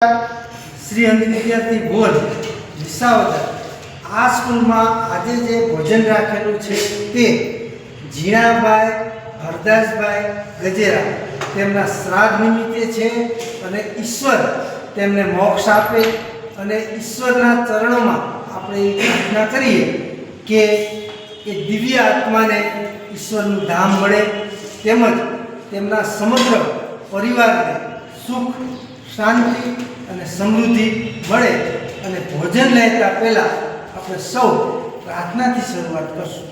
શ્રી અંધ વિદ્યાર્થી ભોજ વિસાવદર. આ સ્કૂલમાં આજે જે ભોજન રાખેલું છે તે ઝીણાભાઈ, હરદાસભાઈ ગજેરા. તેમના શ્રાદ્ધ નિમિત્તે છે અને ઈશ્વર તેમને મોક્ષ આપે અને ઈશ્વરના ચરણોમાં આપણે એ પ્રાર્થના કરીએ કે એ દિવ્ય આત્માને ઈશ્વરનું ધામ મળે, તેમજ તેમના સમગ્ર પરિવારને સુખ શાંતિ અને સમૃદ્ધિ મળે અને ભોજન લેતા પહેલાં આપણે સૌ પ્રાર્થનાથી શરૂઆત કરશું.